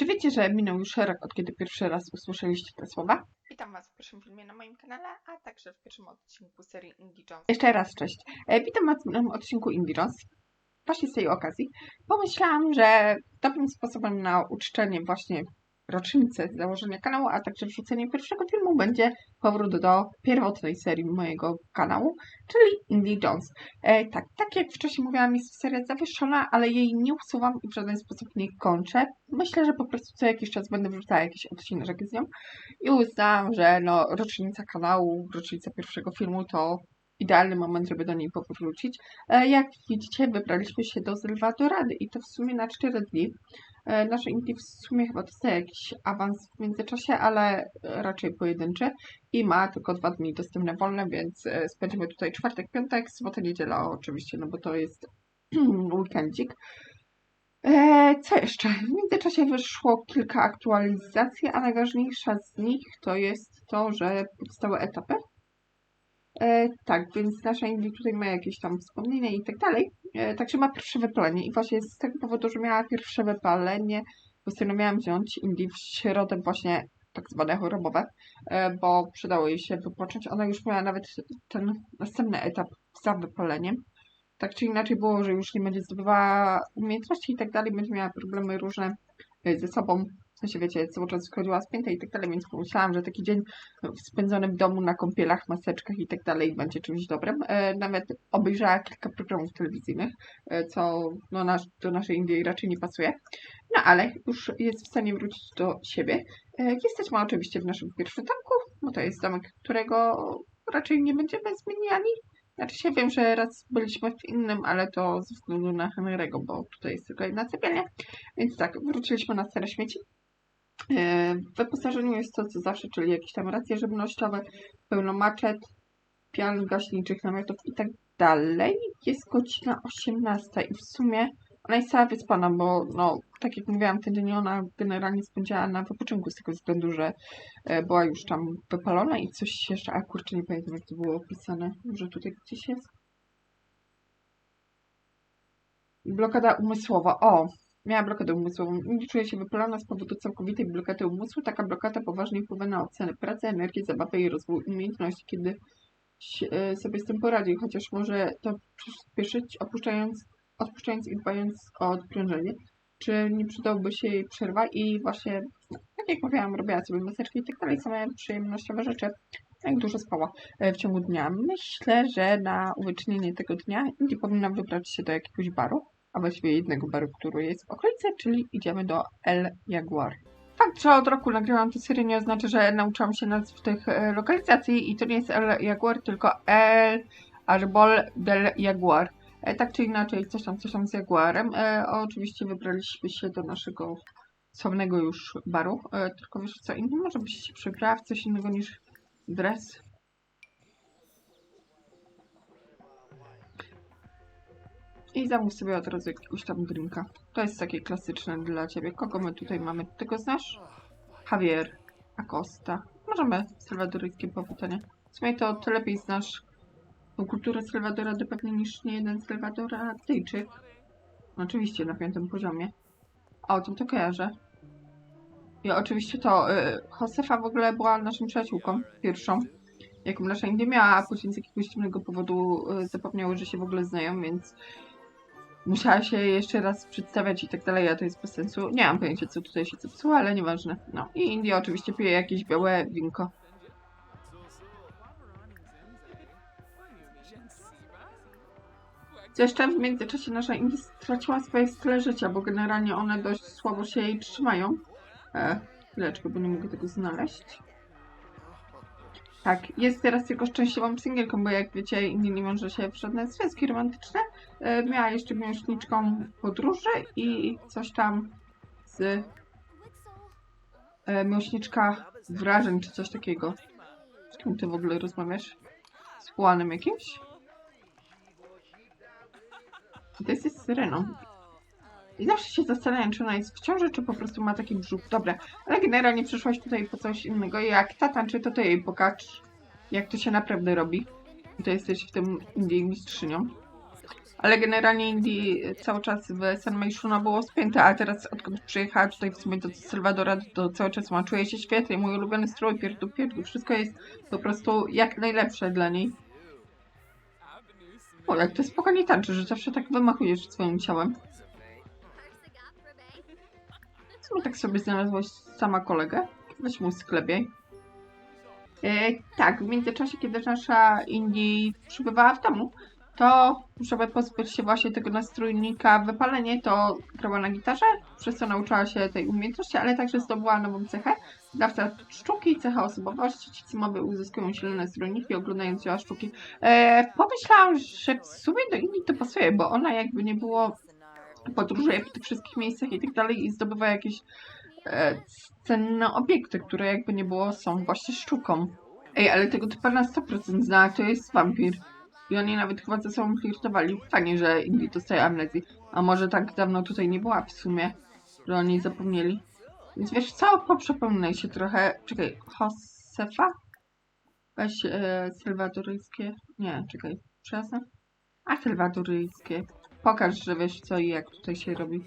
Czy wiecie, że minął już rok, od kiedy pierwszy raz usłyszeliście te słowa? Witam Was w pierwszym filmie na moim kanale, a także w pierwszym odcinku serii Indie Jones. Jeszcze raz cześć. E, Witam Was w nowym odcinku Indie Jones. Właśnie z tej okazji pomyślałam, że dobrym sposobem na uczczenie właśnie rocznicy założenia kanału, a także wrzucenie pierwszego filmu będzie powrót do pierwotnej serii mojego kanału, czyli Indie Jones. E, tak, tak jak wcześniej mówiłam, jest seria zawieszona, ale jej nie usuwam i w żaden sposób nie kończę. Myślę, że po prostu co jakiś czas będę wrzucała jakiś odcinek z nią i uznałam, że no, rocznica kanału, rocznica pierwszego filmu to idealny moment, żeby do niej powrócić. E, Jak widzicie, wybraliśmy się do Zelwadorady i to w sumie na 4 dni. E, Nasze Indie w sumie chyba dostaje jakiś awans w międzyczasie, ale raczej pojedynczy i ma tylko dwa dni dostępne wolne, więc e, spędzimy tutaj czwartek, piątek, sobotę, niedziela oczywiście, no bo to jest weekendzik. E, co jeszcze? W międzyczasie wyszło kilka aktualizacji, a najważniejsza z nich to jest to, że powstały etapy. E, tak, więc nasza Indie tutaj ma jakieś tam wspomnienia i tak dalej. E, także ma pierwsze wypalenie i właśnie z tego powodu, że miała pierwsze wypalenie, postanowiłam wziąć Indie w środę właśnie tak zwane chorobowe, e, bo przydało jej się wypocząć. Ona już miała nawet ten następny etap za wypaleniem. Tak czy inaczej było, że już nie będzie zdobywała umiejętności i tak dalej, będzie miała problemy różne ze sobą. W sensie, wiecie, cały czas schodziła z pięty i tak dalej, więc pomyślałam, że taki dzień spędzony w domu na kąpielach, maseczkach i tak dalej będzie czymś dobrym. E, nawet obejrzała kilka programów telewizyjnych, e, co no, do naszej Indii raczej nie pasuje. No ale już jest w stanie wrócić do siebie. E, jesteśmy oczywiście w naszym pierwszym domku, bo to jest domek, którego raczej nie będziemy zmieniali. Znaczy się wiem, że raz byliśmy w innym, ale to ze względu na Henry'ego, bo tutaj jest tylko jedna sypialnia. Więc tak, wróciliśmy na stare śmieci. E, W wyposażeniu jest to co zawsze, czyli jakieś tam racje żywnościowe, pełno maczet, pian gaśniczych, namiotów i tak dalej. Jest godzina 18 i w sumie ona jest cała wyspana, bo no, tak jak mówiłam, ten dzień ona generalnie spędziła na wypoczynku z tego względu, że e, była już tam wypalona i coś jeszcze, a kurczę, nie pamiętam jak to było opisane, może tutaj gdzieś jest. Blokada umysłowa. O, miała blokadę umysłową. Nie czuje się wypalona z powodu całkowitej blokady umysłu. Taka blokada poważnie wpływa na ocenę pracy, energię, zabawę i rozwój umiejętności, kiedy e, sobie z tym poradzi, chociaż może to przyspieszyć, opuszczając, odpuszczając i dbając o odprężenie. Czy nie przydałby się jej przerwa i właśnie, tak jak mówiłam, robiła sobie maseczki i tak dalej, same przyjemnościowe rzeczy. Jak dużo spała e, w ciągu dnia. Myślę, że na uwiecznienie tego dnia nie powinna wybrać się do jakiegoś baru, a właściwie jednego baru, który jest w okolicy, czyli idziemy do El Jaguar. Fakt, że od roku nagrywam tę serię nie oznacza, że nauczyłam się nazw tych e, lokalizacji i to nie jest El Jaguar, tylko El Arbol del Jaguar. E, tak czy inaczej, coś tam, coś tam z Jaguarem. E, oczywiście wybraliśmy się do naszego sławnego już baru, tylko wiesz co, inny może byś się w coś innego niż dres. I zamów sobie od razu jakiegoś tam drinka. To jest takie klasyczne dla ciebie. Kogo my tutaj mamy? Ty go znasz? Javier Acosta. Możemy salwadoryjskie powitanie. W sumie to ty lepiej znasz tą kulturę Salwadorady pewnie niż nie jeden Salwadoradyjczyk. No, oczywiście na piątym poziomie. A o tym to kojarzę. I oczywiście to y, Josefa w ogóle była naszą przyjaciółką pierwszą, jaką nasza India miała, a później z jakiegoś dziwnego powodu y, zapomniały, że się w ogóle znają, więc musiała się jeszcze raz przedstawiać i tak dalej, a to jest bez sensu. Nie mam pojęcia, co tutaj się zepsuło, ale nieważne. No i India oczywiście pije jakieś białe winko. Co jeszcze w międzyczasie nasza India straciła swoje style życia, bo generalnie one dość słabo się jej trzymają. E, chwileczkę, bo nie mogę tego znaleźć. Tak, jest teraz tylko szczęśliwą singielką, bo jak wiecie, India nie może się w żadne związki romantyczne. E, miała jeszcze miłośniczką podróży i coś tam z e, wrażeń, czy coś takiego. Z kim ty w ogóle rozmawiasz? Z Juanem jakimś? To jest z Syreną. I zawsze się zastanawiam, czy ona jest w ciąży, czy po prostu ma taki brzuch. Dobra, ale generalnie przyszłaś tutaj po coś innego. Jak ta tańczy, to ty jej pokaż, jak to się naprawdę robi. To jesteś w tym Indii mistrzynią. Ale generalnie Indie cały czas w San Meishuna było spięte, a teraz odkąd przyjechała tutaj w sumie do Salwadora, to cały czas ma, czuje się świetnie, mój ulubiony strój, pierdu, pierdu, wszystko jest po prostu jak najlepsze dla niej. O, jak to spokojnie tańczy, że zawsze tak wymachujesz swoim ciałem. Sumie tak sobie znalazłaś sama kolegę. Weź mu sklepiej. E, tak, w międzyczasie, kiedy nasza Indie przybywała w domu, to żeby pozbyć się właśnie tego nastrójnika wypalenie, to grała na gitarze, przez co nauczyła się tej umiejętności, ale także zdobyła nową cechę. Dawca sztuki, cecha osobowości. Ci, mowy uzyskują silne nastrójniki, oglądając dzieła sztuki. E, pomyślałam, że w sumie do Indii to pasuje, bo ona jakby nie było podróżuje po tych wszystkich miejscach i tak dalej i zdobywa jakieś e, cenne obiekty, które jakby nie było są właśnie sztuką. Ej, ale tego typa na 100% zna, to jest wampir. I oni nawet chyba ze sobą flirtowali. Fajnie, że Indie dostaje amnezji. A może tak dawno tutaj nie była w sumie, że oni zapomnieli. Więc wiesz co, poprzypominaj się trochę. Czekaj, Josefa? Weź e, sylwadoryjskie. Nie, czekaj, przepraszam. A sylwadoryjskie. Pokaż, że wiesz co i jak tutaj się robi.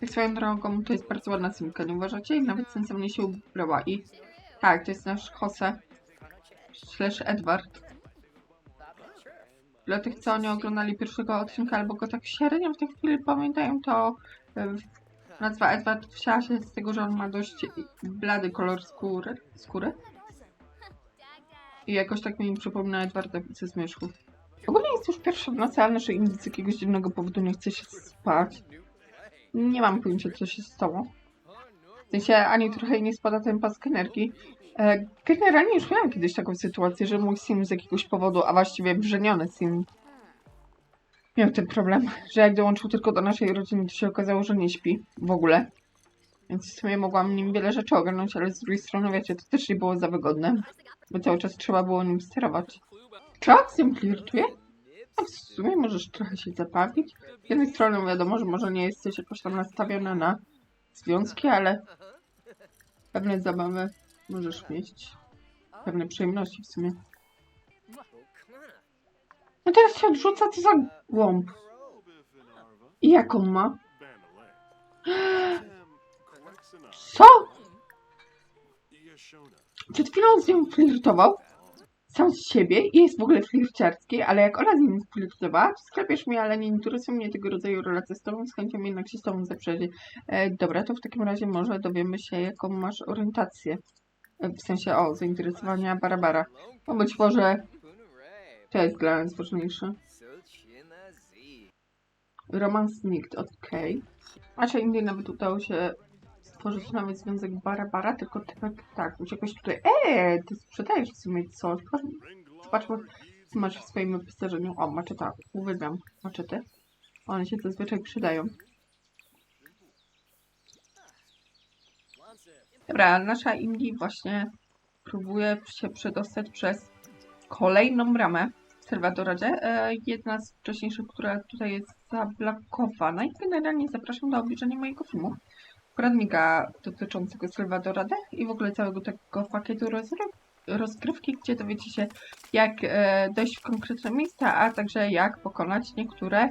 Tak swoją drogą, to jest bardzo ładna simka, nie uważacie? I nawet sensownie się ubrała. I tak, to jest nasz Jose slash Edward. Dla tych, co nie oglądali pierwszego odcinka albo go tak średnio w tej chwili pamiętają, to nazwa Edward wzięła się z tego, że on ma dość blady kolor skóry. skóry. I jakoś tak mi przypomina Edwarda ze Zmierzchu. Ogólnie jest już pierwsza w nocy, ale naszej Indii z jakiegoś dziwnego powodu nie chce się spać. Nie mam pojęcia, co się stało. W sensie ani trochę nie spada ten pask energii. E, Generalnie już miałam kiedyś taką sytuację, że mój sim z jakiegoś powodu, a właściwie brzeniony sim, miał ten problem, że jak dołączył tylko do naszej rodziny, to się okazało, że nie śpi w ogóle. Więc w sumie mogłam nim wiele rzeczy ogarnąć, ale z drugiej strony, wiecie, to też nie było za wygodne, bo cały czas trzeba było nim sterować. Nim flirtuje? No w sumie możesz trochę się zabawić. Z jednej strony wiadomo, że może nie jesteś jakoś tam nastawiona na związki, ale pewne zabawy możesz mieć. Pewne przyjemności w sumie. No teraz się odrzuca, co za głąb. I jaką ma? Co? Przed chwilą z nią flirtował. Sam z siebie i jest w ogóle flirciarski, ale jak ona z nim flirtowała, to sklepiesz mnie, ale nie interesują mnie tego rodzaju relacje z tobą, z chęcią jednak się z tobą zaprzeży. E, dobra, to w takim razie może dowiemy się, jaką masz orientację. E, w sensie, o, zainteresowania Barabara. Bo być może to jest dla nas ważniejsze. Romans nikt, okej. A czy Indie nawet udało się stworzyć nowy związek Barabara, tylko tak, uciekłeś tutaj. Eee, ty sprzedajesz w sumie coś. Zobaczmy, co masz w swoim wyposażeniu. O, maczeta. Uwielbiam maczety. One się zazwyczaj przydają. Dobra, nasza Indie właśnie próbuje się przedostać przez kolejną bramę w Salvadoradzie. E, jedna z wcześniejszych, która tutaj jest zablokowana i generalnie zapraszam do obejrzenia mojego filmu poradnika dotyczącego Salvadorade i w ogóle całego tego pakietu rozgrywki, gdzie dowiecie się jak e, dojść w konkretne miejsca, a także jak pokonać niektóre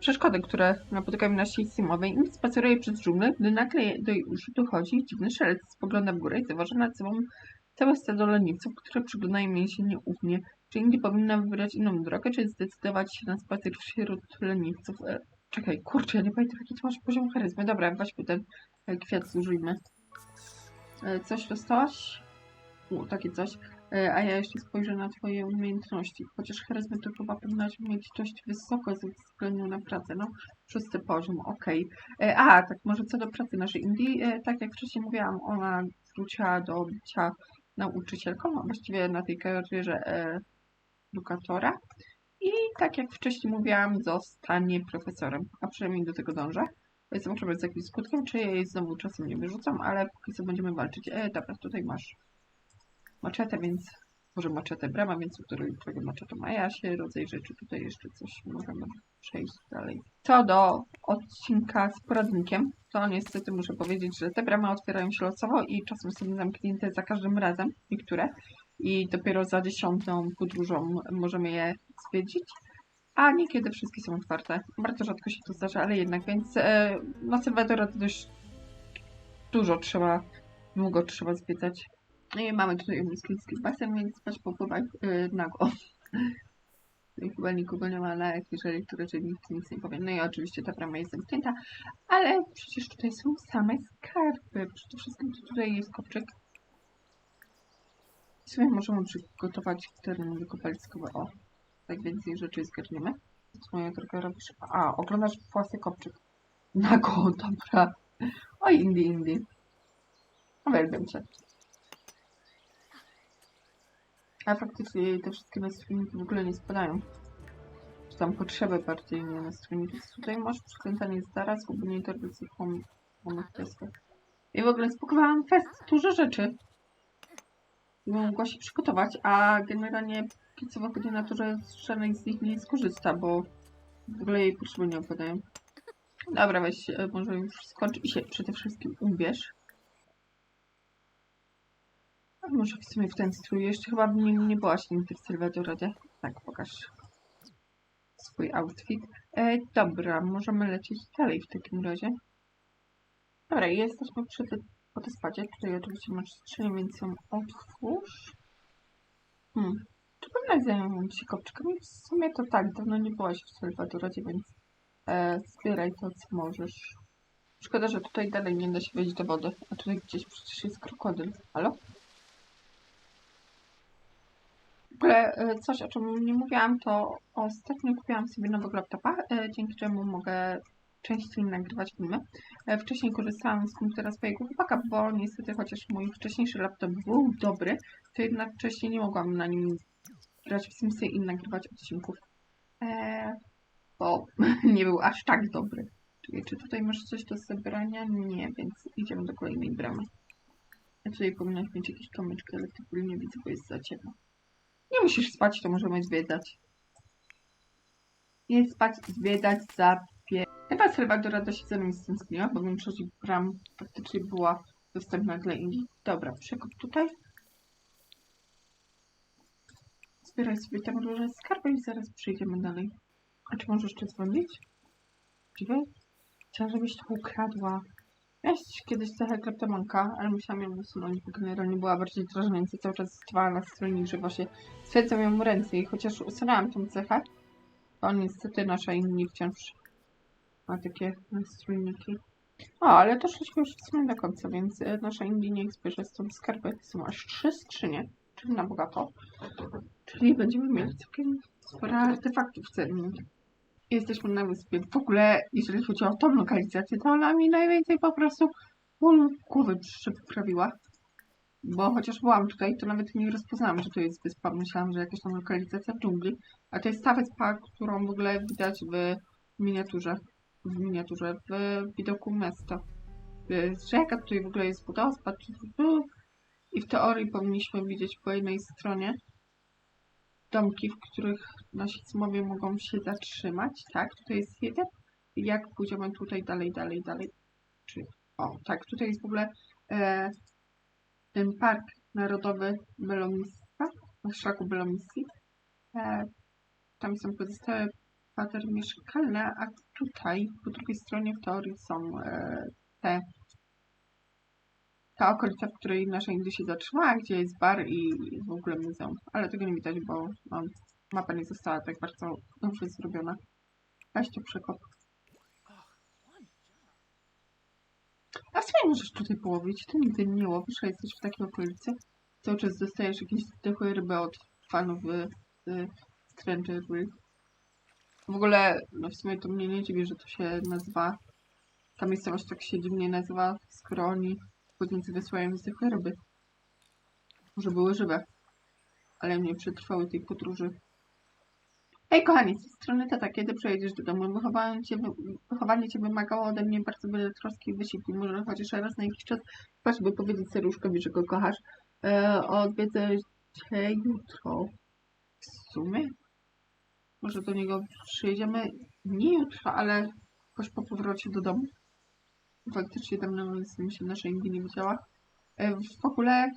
przeszkody, które napotykają na sieci simowej. Im spaceruje przez dżunglę, gdy nagle do jej uszu dochodzi dziwny szelest, spogląda w górę i zauważa nad sobą całe stado leniwców, które przyglądają jej się nieufnie. Czy Indy powinna wybrać inną drogę, czy zdecydować się na spacer wśród leniwców? E, czekaj, kurczę, ja nie pamiętam jaki ty masz poziom charyzmy. Dobra, weźmy ten kwiat, zużyjmy. E, coś dostałaś? U, takie coś. E, a ja jeszcze spojrzę na twoje umiejętności. Chociaż charyzmy to chyba powinnaś mieć dość wysoko ze względu na pracę. No, szósty poziom, okej. E, A, tak może co do pracy naszej Indii, e, tak jak wcześniej mówiłam, ona wróciła do bycia nauczycielką, a właściwie na tej karierze e, edukatora. I tak jak wcześniej mówiłam, zostanie profesorem, a przynajmniej do tego dążę. Zobaczymy z jakim skutkiem, czy jej znowu czasem nie wyrzucam, ale póki co będziemy walczyć. E, dobra, tutaj masz maczetę, więc może maczetę brama, więc u której twojego maczetą, a ja się rozejrzę, czy tutaj jeszcze coś możemy przejść dalej. Co do odcinka z poradnikiem, to niestety muszę powiedzieć, że te bramy otwierają się losowo i czasem są zamknięte za każdym razem, niektóre. I dopiero za dziesiątą podróżą możemy je zwiedzić. A niekiedy wszystkie są otwarte. Bardzo rzadko się to zdarza, ale jednak, więc e, na Sylwedora to dość dużo trzeba, długo trzeba zwiedzać. No i mamy tutaj umysliński basen, więc spać popływaj yy, nago. Tutaj chyba nikogo nie ma, ale jeżeli to raczej nikt nic nie powie. No i oczywiście ta brama jest zamknięta, ale przecież tutaj są same skarby. Przede wszystkim to tutaj jest kopczyk. W sumie możemy przygotować teren wykopaliskowy. O, tak więcej rzeczy zgarniemy. Co robisz? A, oglądasz własny kopczyk. Nago, dobra. Oj, Indy, Indy. Uwielbiam cię. A faktycznie te wszystkie nastrojniki w ogóle nie spadają. Czy tam potrzeby bardziej nie nastrojniki. Tutaj masz przykręcanie zaraz, gubienie torby z pomych testach. I w ogóle spakowałam fest, dużo rzeczy. Mogła się przygotować, a generalnie piecowa koordynatorze z żadnej z nich nie skorzysta, bo w ogóle jej potrzeby nie opadają. Dobra, weź, e, może już skocz i się przede wszystkim ubierz. A może w sumie w ten strój. Jeszcze chyba nie, nie byłaś nigdy w Sylwedoradzie. Tak, pokaż swój outfit. E, dobra, możemy lecieć dalej w takim razie. Dobra, jesteśmy przy te, po tej spadzie. Tutaj oczywiście masz skrzynię, więc ją otwórz. Hmm. Pewnie zajmą się kopczykami? W sumie to tak, dawno nie byłaś w Sylwedoradzie, więc e, zbieraj to, co możesz. Szkoda, że tutaj dalej nie da się wejść do wody, a tutaj gdzieś przecież jest krokodyl. Halo? W ogóle e, coś, o czym nie mówiłam, to ostatnio kupiłam sobie nowego laptopa, e, dzięki czemu mogę częściej nagrywać filmy. E, Wcześniej korzystałam z komputera swojego chłopaka, bo niestety chociaż mój wcześniejszy laptop był dobry, to jednak wcześniej nie mogłam na nim grać w Simsy i nagrywać odcinków, e, bo nie był aż tak dobry. Czyli czy tutaj masz coś do zebrania? Nie, więc idziemy do kolejnej bramy. Ja tutaj powinnaś mieć jakieś kamyczki, ale w nie widzę, bo jest za ciemno. Nie musisz spać, to możemy zwiedzać. Nie spać, zwiedzać, zapie... Chyba Salvadora dość za nami stęskniła, bo większość bram praktycznie była dostępna dla Indii. Dobra, przekop tutaj. Zbieraj sobie tam różne skarby i zaraz przejdziemy dalej. A czy możesz jeszcze dzwonić? Dziwy? Chciałam, żebyś to ukradła. Miałeś kiedyś cechę kleptomanka, ale musiałam ją usunąć, bo generalnie była bardziej drażniąca. Cały czas stwała na stronie, że właśnie stwierdzam ją ręce i chociaż usunęłam tą cechę, to niestety nasza inni wciąż ma takie nastrójniki. O, ale doszliśmy już w sumie do końca, więc e, nasza Indii niech zbierze stąd skarby. Są aż trzy skrzynie, czyli na bogato. Czyli będziemy mieli całkiem sporo artefaktów cennych. Jesteśmy na wyspie. W ogóle, jeżeli chodzi o tą lokalizację, to ona mi najwięcej po prostu ból głowy przyprawiła. Bo chociaż byłam tutaj, to nawet nie rozpoznałam, że to jest wyspa. Myślałam, że jakaś tam lokalizacja w dżungli. A to jest ta wyspa, którą w ogóle widać w miniaturze. W miniaturze, w widoku miasta. Rzeka, tutaj w ogóle jest wodospad. I w teorii powinniśmy widzieć po jednej stronie domki, w których nasi sumowie mogą się zatrzymać. Tak, tutaj jest jeden. Jak pójdziemy tutaj dalej, dalej, dalej. Czy, o, tak, tutaj jest w ogóle e, ten park narodowy Belomista, na szlaku Belomisji. E, tam są pozostałe kwatery mieszkalne, a tutaj po drugiej stronie w teorii są e, te ta okolica, w której nasza Indy się zatrzymała, gdzie jest bar i w ogóle muzeum. Ale tego nie widać, bo no, mapa nie została tak bardzo dobrze zrobiona. Weź tu przekop. A w sumie możesz tutaj połowić. Ty nigdy nie łowisz, a jesteś w takiej okolicy. Cały czas dostajesz jakieś zdechłe ryby od fanów y, y, Stranger World. W ogóle, no w sumie to mnie nie dziwi, że to się nazywa ta miejscowość tak się dziwnie nazywa, skoro oni Podnicy wysyłają zwykłe ryby. Może były żywe, ale nie przetrwały tej podróży. Hej kochani, z tej strony tata, kiedy przejedziesz do domu? Wychowanie cię, wychowanie cię wymagało ode mnie bardzo wiele troski i wysiłku. Może chociaż raz na jakiś czas patrz, by powiedzieć serduszkowi, że go kochasz. E, odwiedzę cię jutro. W sumie? Może do niego przyjedziemy nie jutro, ale jakoś po powrocie do domu. Faktycznie dawno z tym się nasza Indii nie widziała. E, W ogóle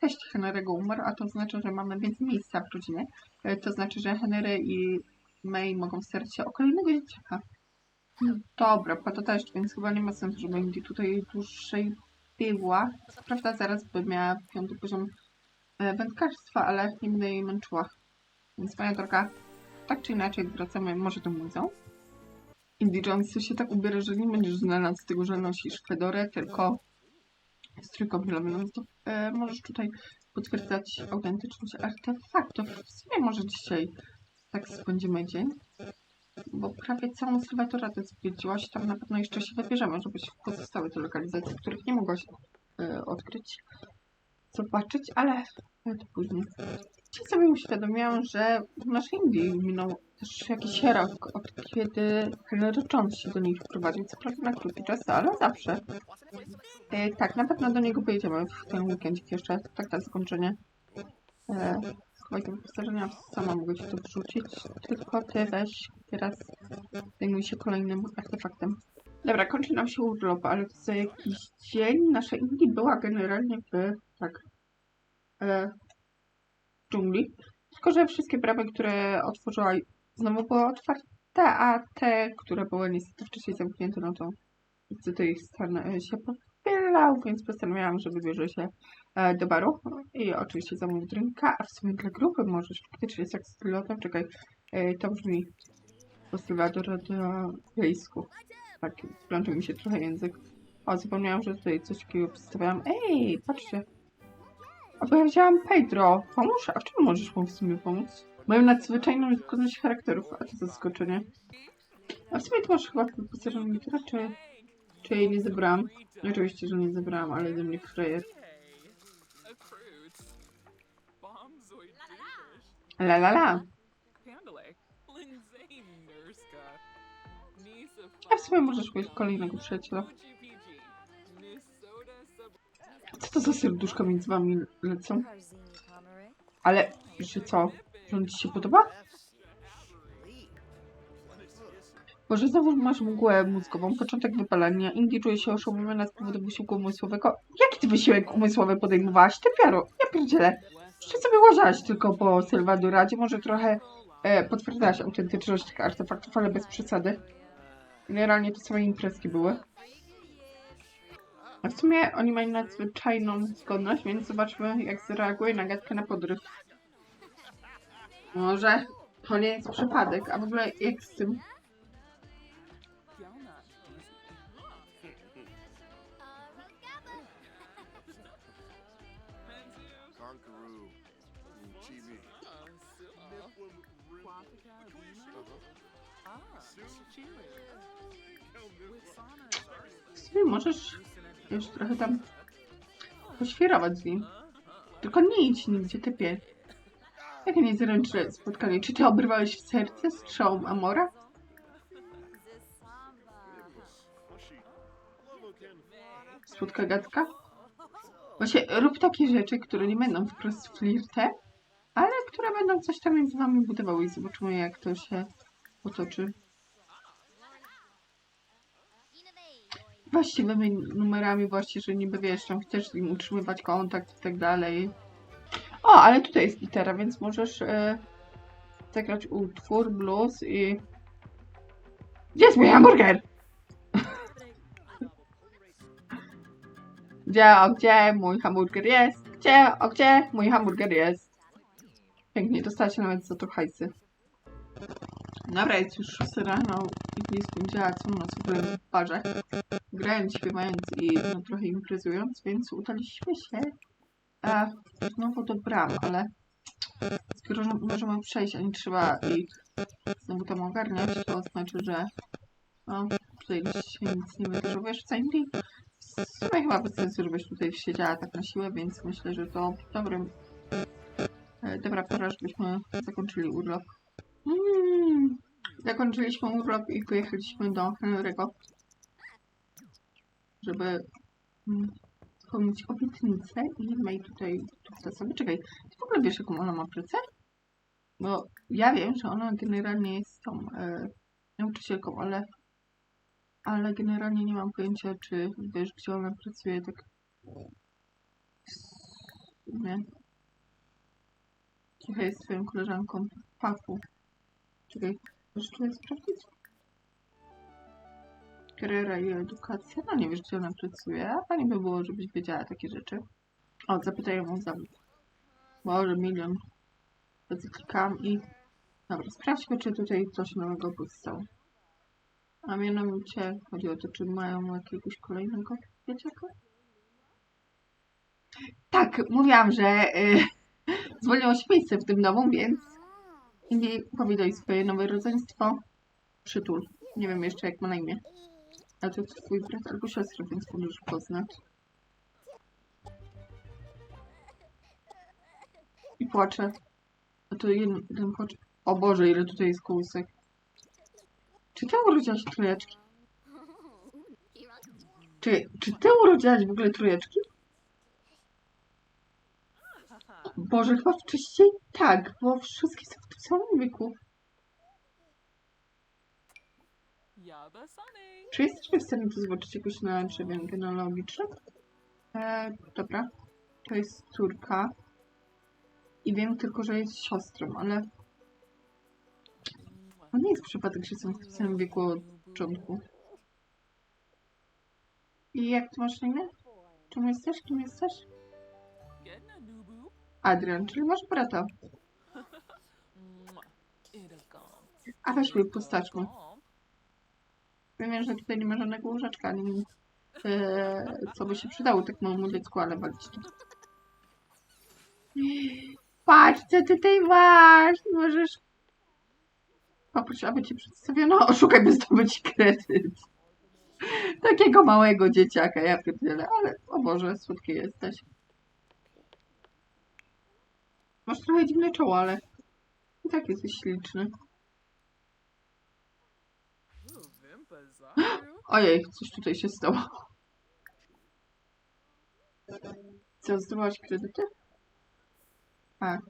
teść Henry'ego umarł, a to znaczy, że mamy więcej miejsca w rodzinie. E, To znaczy, że Henry i May mogą starać się o kolejnego dzieciaka. No dobra, pada deszcz, więc chyba nie ma sensu, żeby Indy tutaj dłużej była. Co prawda zaraz by miała piąty poziom e, wędkarstwa, ale nie będę jej męczyła. Więc moja droga, tak czy inaczej wracamy może do muzeum. Indy się tak ubiera, że nie będziesz znana z tego, że nosisz fedorę, tylko strój kąpielowy, no to e, możesz tutaj potwierdzać autentyczność artefaktów. W sumie może dzisiaj tak spędzimy dzień, bo prawie całą Sylwatoradę zwiedziłaś, tam na pewno jeszcze się wybierzemy, żebyś w pozostałe te lokalizacje, których nie mogłaś e, odkryć, zobaczyć, ale to później. Dzisiaj sobie uświadomiłam, że w naszej Indii minął też jakiś rok, od kiedy Henry się do niej wprowadził. Co prawda na krótki czas, ale zawsze. E, tak, na pewno do niego pojedziemy w ten weekend jeszcze, tak na zakończenie. E, schowaj te wyposażenia, sama mogę ci to wrzucić, tylko ty weź teraz zajmuj się kolejnym artefaktem. Dobra, kończy nam się urlop, ale za jakiś dzień nasza Indii była generalnie w, tak, e, dżungli. Tylko, że wszystkie bramy, które otworzyła, znowu były otwarte, a te, które były niestety wcześniej zamknięte, no to niestety ich stan e, się powielał, więc postanowiłam, że wybierze się e, do baru i oczywiście zamówię drinka, a w sumie dla grupy możesz faktycznie jak z pilotem, czekaj, e, to brzmi po sylwadoradyjsku. Tak, plącze mi się trochę język. O, zapomniałam, że tutaj coś takiego przedstawiałam. Ej, patrzcie. A bo ja wzięłam Pedro. Pomóż? A w czym możesz mu w sumie pomóc? Mają nadzwyczajną skłonność charakterów, a to zaskoczenie. A w sumie to masz chyba wyposażoną gitarę, czy, czy jej nie zebrałam? Oczywiście, że nie zebrałam, ale ze mnie frajer. La la la. A w sumie możesz mieć kolejnego przyjaciela. To za serduszka między wami lecą? Ale, że co? Że ci się podoba? Może znowu masz mgłę mózgową, początek wypalenia. Indie czuje się oszołomiona z powodu wysiłku umysłowego. Jaki ty wysiłek umysłowy podejmowałaś? Ty piaro, ja pierdzielę. Jeszcze sobie łaziałaś tylko po Sylwadoradzie, może trochę e, potwierdzałaś autentyczność tych artefaktów, ale bez przesady. Generalnie to same imprezki były. A w sumie oni mają nadzwyczajną zgodność, więc zobaczmy, jak zareaguje na na podryw. Może to nie jest przypadek, a w ogóle jak z tym. Sumie możesz już trochę tam poświerować z nim. Tylko nie idź nigdzie, typie. Jakie niezręczne spotkanie. Czy ty obrywałeś w serce strzałą Amora? Słodka gadka? Właśnie rób takie rzeczy, które nie będą wprost flirtem, ale które będą coś tam między wami budowały i zobaczymy jak to się potoczy. Właściwymi numerami właśnie, że niby wiesz, tam chcesz z nim utrzymywać kontakt i tak dalej. O, ale tutaj jest gitara, więc możesz e, zagrać utwór, blues i... Gdzie jest mój hamburger? Gdzie, o gdzie mój hamburger jest? Gdzie, o gdzie mój hamburger jest? Pięknie, dostała się nawet za to hajsy. Dobra, jest już 6 rano nie spędziła całą noc w barze. Grając, śpiewając i no, trochę imprezując, więc udaliśmy się e, znowu do bram, ale skoro że możemy przejść, a nie trzeba ich znowu tam ogarniać, to znaczy, że no, tutaj się nic nie wydarzyło. Wiesz, co? W sumie chyba bez sensu, żebyś tutaj siedziała tak na siłę, więc myślę, że to dobrym e, dobra pora, żebyśmy zakończyli urlop. Mm, zakończyliśmy urlop i pojechaliśmy do Henry'ego, żeby mm, spełnić obietnicę i May tutaj sobie. Czekaj, ty w ogóle wiesz, jaką ona ma pracę? Bo ja wiem, że ona generalnie jest tą e, nauczycielką, ale ale generalnie nie mam pojęcia, czy wiesz, gdzie ona pracuje, tak nie. Trochę jest twoją koleżanką Papu. Czekaj, Jest sprawdzić? Kariera i edukacja. No nie wiesz, gdzie ona pracuje. A fajnie by było, żebyś wiedziała takie rzeczy. O, zapytaj ją o zawód. Może milion. Wtedy klikam i... Dobra, sprawdźmy, czy tutaj coś nowego powstało. A mianowicie chodzi o to, czy mają jakiegoś kolejnego dzieciaka? Tak, mówiłam, że y, zwolniło się miejsce w tym domu, więc nie powidaj swoje nowe rodzeństwo. Przytul. Nie wiem jeszcze jak ma na imię. A to twój brat albo siostra, więc możesz poznać. I płacze. A to jeden, jeden płacze. O Boże, ile tutaj jest kołysek. Czy ty urodziłaś trójeczki? Czy, czy ty urodziłaś w ogóle trójeczki? Boże, chyba wcześniej tak, bo wszystkie są Sunny. Czy jesteśmy w stanie tu zobaczyć jakoś na drzewie genealogicznym? E, dobra. To jest córka. I wiem tylko, że jest siostrą, ale to nie jest przypadek, że są w samym wieku od początku. I jak ty masz na imię? Czym jesteś? Kim jesteś? Adrian, czyli masz brata. A weźmy, postaćmy. Gone. Wiem, że tutaj nie ma żadnego łóżeczka, ani e, co by się przydało tak małemu dziecku, ale to. Patrz, co tutaj masz! Możesz... Poproś, aby ci przedstawiono. Oszukaj, by zdobyć kredyt. Takiego małego dzieciaka, ja pierdzielę, ale o Boże, słodki jesteś. Masz trochę dziwne czoło, ale i tak jesteś śliczny. Ojej, coś tutaj się stało. Co, zdobyłaś kredyty? Tak.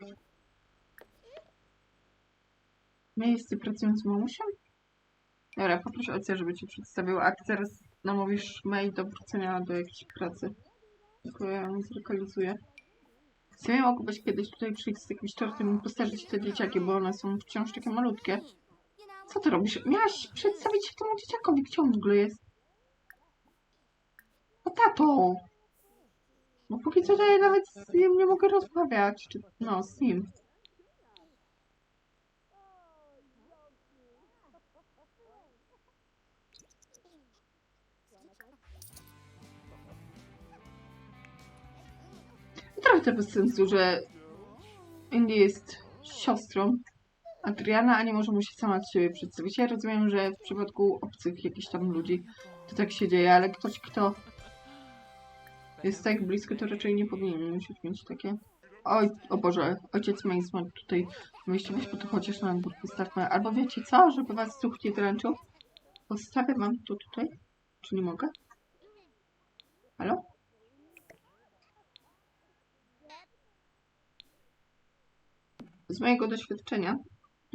Miejsce pracując z mamusią? Dobra, poproszę ojca, żeby ci przedstawił, a teraz namówisz mail do wrócenia do jakiejś pracy. Tylko ja ją zlokalizuję. Sobie mogłabyś kiedyś tutaj przyjść z jakimś tortem i postarzyć te dzieciaki, bo one są wciąż takie malutkie. Co ty robisz? Miałaś przedstawić się temu dzieciakowi, gdzie on w ogóle jest? O tato! No póki co to ja nawet z nim nie mogę rozmawiać. Czy, no, z nim. Trochę bez sensu, że Indy jest siostrą Adriana, a nie może mu się sama z siebie przedstawić. Ja rozumiem, że w przypadku obcych jakichś tam ludzi to tak się dzieje, ale ktoś, kto jest tak blisko, to raczej nie powinien musieć mieć takie. Oj, o Boże, ojciec Mace ma tutaj myśli, weź po to chociaż na dwór postawmy. Albo wiecie co, żeby was duch nie dręczył? Postawię wam to tutaj. Czy nie mogę? Halo? Z mojego doświadczenia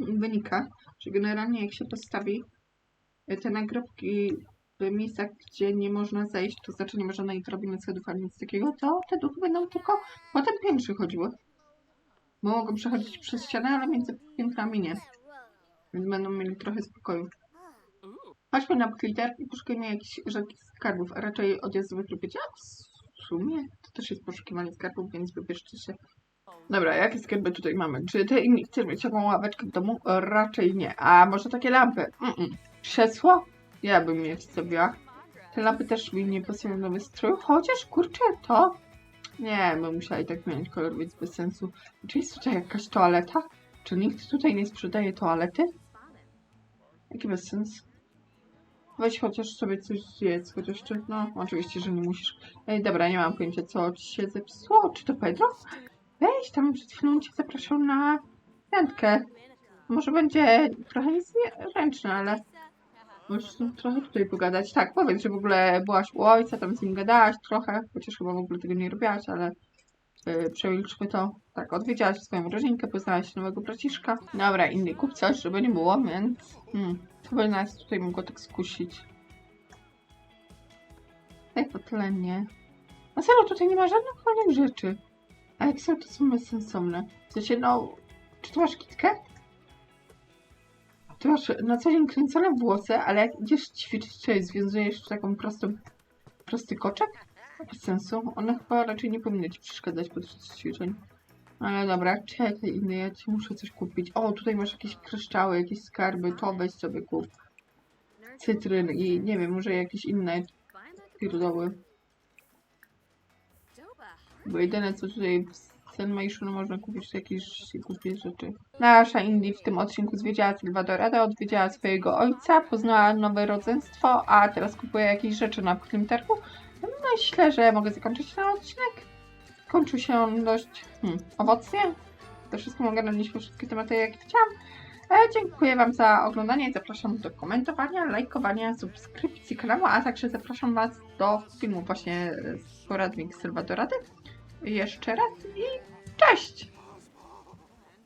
wynika, że generalnie jak się postawi te nagrobki w miejscach, gdzie nie można zejść, to znaczy nie można na ich drabiny schodów ani nic takiego, to te duchy będą tylko po tym piętrze chodziły. Bo mogą przechodzić przez ścianę, ale między piętrami nie. Więc będą mieli trochę spokoju. Chodźmy na Clitter i poszukajmy jakichś rzadkich skarbów, a raczej odjazdowych lub a w sumie to też jest poszukiwanie skarbów, więc wybierzcie się. Dobra, jakie skarby tutaj mamy? Czy ty inni chcesz mieć taką ławeczkę w domu? Raczej nie. A może takie lampy? Mm-mm. Krzesło? Ja bym je wstawiła. Te lampy też mi nie pasują do wystrój, chociaż kurczę, to... Nie, bym musiała i tak zmienić kolor, więc bez sensu. Czy jest tutaj jakaś toaleta? Czy nikt tutaj nie sprzedaje toalety? Jaki bez sens? Weź chociaż sobie coś zjedz, chociaż czy... No, oczywiście, że nie musisz. Ej, dobra, nie mam pojęcia, co ci się zepsuło. Czy to Pedro? Weź, tam przed chwilą cię zapraszał na randkę. Może będzie trochę niezręczne, ale możesz trochę tutaj pogadać. Tak, powiedz, że w ogóle byłaś u ojca, tam z nim gadałaś trochę, chociaż chyba w ogóle tego nie robiłaś, ale yy, przemilczmy to. Tak, odwiedziałaś swoją rodzinkę, poznałaś nowego braciszka. Dobra, inny kup coś, żeby nie było, więc hmm, chyba nas tutaj mogło tak skusić. Daj potlenie. A serio, tutaj nie ma żadnych wolnych rzeczy. A jak są, to są bezsensowne. W sensie, no, czy tu masz kitkę? ty masz na co dzień kręcone włosy, ale jak idziesz ćwiczyć, jest związujesz taką prostą, prosty koczek? Bez sensu. One chyba raczej nie powinny ci przeszkadzać podczas ćwiczeń. Ale dobra, czekaj inny, ja ci muszę coś kupić. O, tutaj masz jakieś kryształy, jakieś skarby, to weź sobie kup. Cytryn i nie wiem, może jakieś inne pierdoły. Bo jedyne co tutaj w Senmaishu no można kupić to jakieś głupie rzeczy. Nasza Indie w tym odcinku zwiedziła Salvadorada, odwiedziła swojego ojca, poznała nowe rodzeństwo, a teraz kupuje jakieś rzeczy na tym targu. Myślę, że mogę zakończyć ten odcinek. Kończył się on dość hmm, owocnie. To wszystkim ogarnęliśmy wszystkie tematy, jakie chciałam. E, dziękuję Wam za oglądanie. Zapraszam do komentowania, lajkowania, subskrypcji kanału, a także zapraszam Was do filmu właśnie z poradnik Sylwadorady. Jeszcze raz i cześć!